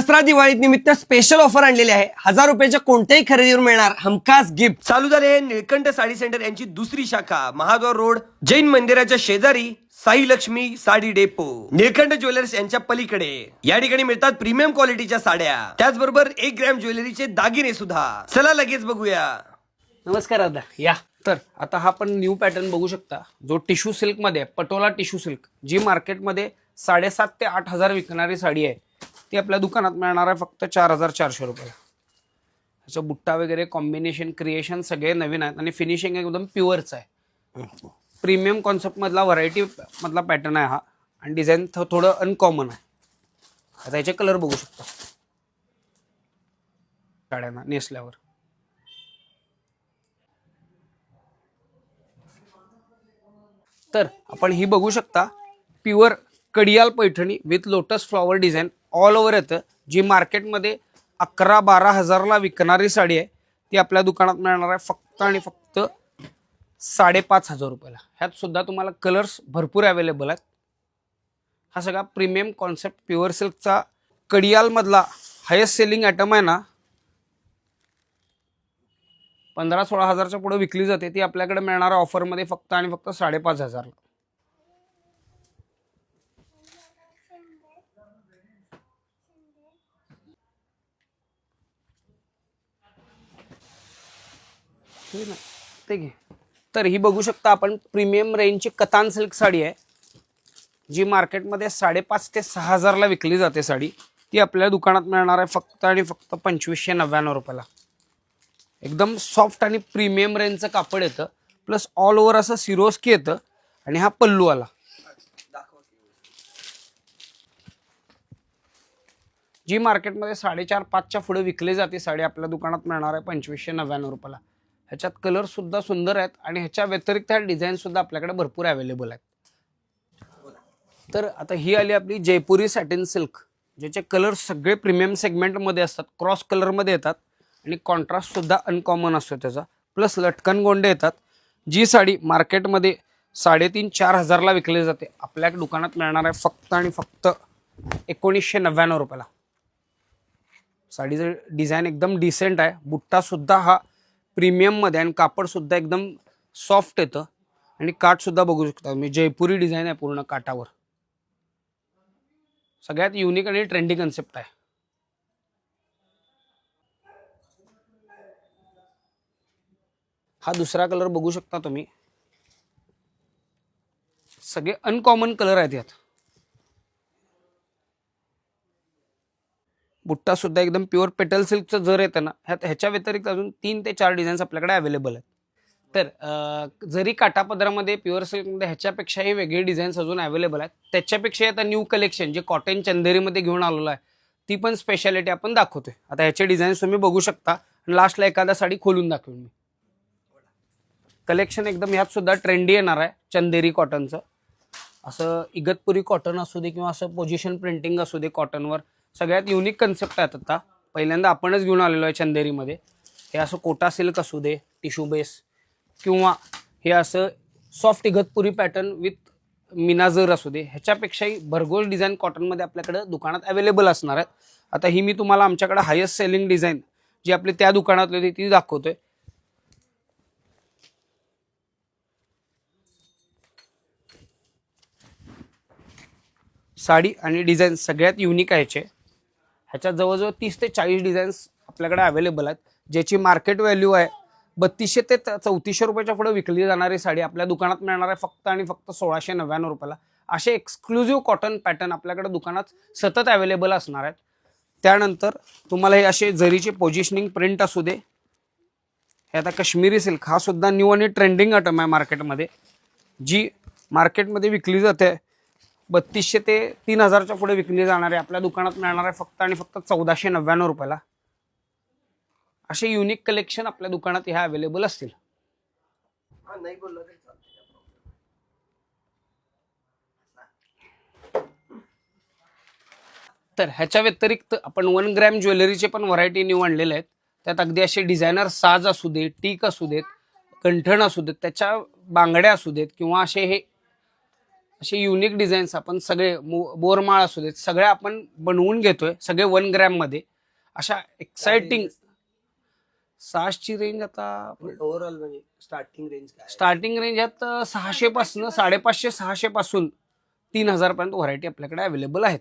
दसरा दिवाळी निमित्त special offer आणलेली आहे. हजार रुपयाच्या कोणत्याही खरेदीवर मिळणार हमखास गिफ्ट चालू झाले आहे निळकंठ साडी सेंटर यांची दुसरी शाखा महाद्वार रोड जैन मंदिराच्या शेजारी साई लक्ष्मी साडी डेपो. निळकंठ ज्वेलर्स यांच्या पलीकडे. या ठिकाणी मिळतात प्रीमियम क्वालिटीच्या साड्या. त्याचबरोबर एक ग्रॅम ज्वेलरीचे दागिने सुद्धा. चला लगेच बघूया. नमस्कार दादा या. तर आता हा पण न्यू पॅटर्न बघू शकता. जो टिश्यू सिल्कमध्ये आहे पटोला टिश्यू सिल्क जी मार्केटमध्ये साडेसात ते आठ हजार विकणारी साडी आहे. ती आपल्या दुकानात मिळणार आहे फक्त चार हजार चारशे रुपयाला ह्याचं बुट्टा वगैरे कॉम्बिनेशन क्रिएशन सगळे नवीन आहेत आणि फिनिशिंग एकदम प्युअरचं आहे. प्रीमियम कॉन्सेप्टमधला व्हरायटी मधला पॅटर्न आहे हा. आणि डिझाईन थोडं अनकॉमन आहे. आता याचे कलर बघू शकता. साड्यांना नेसल्यावर. तर आपण ही बघू शकता. Pure Kadiyal Paithani with lotus flower design all over येतं. जी मार्केटमध्ये अकरा बारा हजारला विकणारी साडी आहे ती आपल्या दुकानात मिळणार आहे फक्त आणि फक्त साडेपाच हजार रुपयाला. ह्यात सुद्धा तुम्हाला कलर्स भरपूर अवेलेबल आहेत. हा सगळा प्रीमियम कॉन्सेप्ट प्युअर सिल्कचा कडियालमधला हायेस्ट सेलिंग आयटम आहे ना पंधरा सोळा हजारच्या पुढे विकली जाते ती आपल्याकडे मिळणाऱ्या ऑफरमध्ये फक्त आणि फक्त साडेपाच हजारला ठीक आहे. ते घे. तर ही बघू शकता आपण प्रीमियम रेंजची कतान सिल्क साडी आहे. जी मार्केटमध्ये साडेपाच ते सहा हजारला विकली जाते साडी. ती आपल्या दुकानात मिळणार आहे फक्त आणि फक्त पंचवीसशे नव्याण्णव रुपयाला. एकदम सॉफ्ट आणि प्रीमियम रेंजचं कापड येतं. प्लस ऑल ओव्हर असं सिरोस्की येतं. आणि हा पल्लू आला जी मार्केटमध्ये साडेचार पाचच्या पुढे विकली जाते साडी आपल्या दुकानात मिळणार आहे पंचवीसशे नव्याण्णव रुपयाला. ह्याच्यात कलरसुद्धा सुंदर आहेत आणि ह्याच्या व्यतिरिक्त ह्या डिझाईनसुद्धा आपल्याकडे भरपूर अवेलेबल आहेत. तर आता ही आली आपली जयपुरी सॅटिन सिल्क ज्याचे कलर सगळे प्रीमियम सेगमेंटमध्ये असतात क्रॉस कलरमध्ये येतात आणि कॉन्ट्रास्टसुद्धा अनकॉमन असतो त्याचा. प्लस लटकन गोंडे येतात. जी साडी मार्केटमध्ये साडेतीन चार हजारला विकली जाते आपल्या दुकानात मिळणार आहे फक्त आणि फक्त एकोणीसशे नव्याण्णव रुपयाला. साडीचं डिझाईन एकदम डिसेंट आहे. बुट्टासुद्धा हा प्रीमियममध्ये आणि कापडसुद्धा एकदम सॉफ्ट येतं. आणि काठसुद्धा बघू शकता तुम्ही. जयपुरी डिझाईन आहे पूर्ण काठावर. सगळ्यात युनिक आणि ट्रेंडी कन्सेप्ट आहे. हा दुसरा कलर बघू शकता तुम्ही. सगळे अनकॉमन कलर आहेत यात. बुट्टा सुद्धा एकदम प्युअर पेटल सिल्कचं जर येतं ना ह्या ह्याच्या व्यतिरिक्त अजून तीन ते चार डिझाईन्स आपल्याकडे अवेलेबल आहेत. तर जरी काटापदरामध्ये प्युअर सिल्कमध्ये ह्याच्यापेक्षाही वेगळी डिझाईन्स अजून अवेलेबल आहेत त्याच्यापेक्षाही आता न्यू कलेक्शन जे कॉटन चंदेरीमध्ये घेऊन आलेलं आहे ती पण स्पेशालिटी आपण दाखवतोय. आता ह्याचे डिझाईन्स तुम्ही बघू शकता लास्टला एखादा साडी खोलून दाखवेन मी. कलेक्शन एकदम ह्यात सुद्धा ट्रेंडी येणार आहे चंदेरी कॉटनचं असं इगतपुरी कॉटन असू दे किंवा असं पोझिशन प्रिंटिंग असू दे कॉटनवर सगळ्यात युनिक कन्सेप्ट आहेत आता. पहिल्यांदा आपणच घेऊन आलेलो आहे चंदेरीमध्ये. हे असं कोटा सिल्क असू दे टिश्यू बेस किंवा हे असं सॉफ्ट इगतपुरी पॅटर्न विथ मिनाजर असू दे ह्याच्यापेक्षाही भरघोस डिझाईन कॉटनमध्ये आपल्याकडे दुकानात अवेलेबल असणार आहेत. आता ही मी तुम्हाला आमच्याकडे हायेस्ट सेलिंग डिझाईन जी आपली त्या दुकानातली होती ती दाखवतोय. साडी आणि डिझाईन सगळ्यात युनिक आहे ह्याच्यात जवळजवळ तीस ते चाळीस डिझाईन्स आपल्याकडे अवेलेबल आहेत ज्याची मार्केट व्हॅल्यू आहे बत्तीसशे ते चौतीसशे रुपयाच्या पुढे विकली जाणारी साडी आपल्या दुकानात मिळणार आहे फक्त आणि फक्त सोळाशे नव्याण्णव रुपयाला. असे एक्सक्लुझिव्ह कॉटन पॅटर्न आपल्याकडे दुकानात सतत अवेलेबल असणार आहेत. त्यानंतर तुम्हाला हे असे जरीचे पोझिशनिंग प्रिंट असू दे. हे आता काश्मीरी सिल्क हा सुद्धा न्यू आणि ट्रेंडिंग आयटम आहे मार्केटमध्ये जी मार्केटमध्ये विकली जाते. बत्तीसशे ते तीन हजारच्या पुढे विकली जाणारे आपल्या दुकानात मिळणार आहे फक्त आणि फक्त चौदाशे नव्याण्णव रुपयाला. असे युनिक कलेक्शन आपल्या दुकानात ह्या अवेलेबल असतील. तर ह्याच्या व्यतिरिक्त आपण वन ग्रॅम ज्वेलरीचे पण व्हरायटी न्यू आणलेले आहेत. त्यात अगदी असे डिझायनर साज असू दे टीक असू देत कंठण असू देत त्याच्या बांगड्या असू देत किंवा असे हे असे युनिक डिझाईन्स आपण सगळे मो- बोरमाळ असू देत सगळे आपण बनवून घेतोय सगळे वन ग्रॅममध्ये. अशा एक्साइटिंग सासची रेंज आता ओव्हरऑल म्हणजे स्टार्टिंग रेंज स्टार्टिंग रेंज आहेत सहाशे पासून साडेपाचशे सहाशे पासून तीन हजार पर्यंत व्हरायटी आपल्याकडे अवेलेबल आहेत.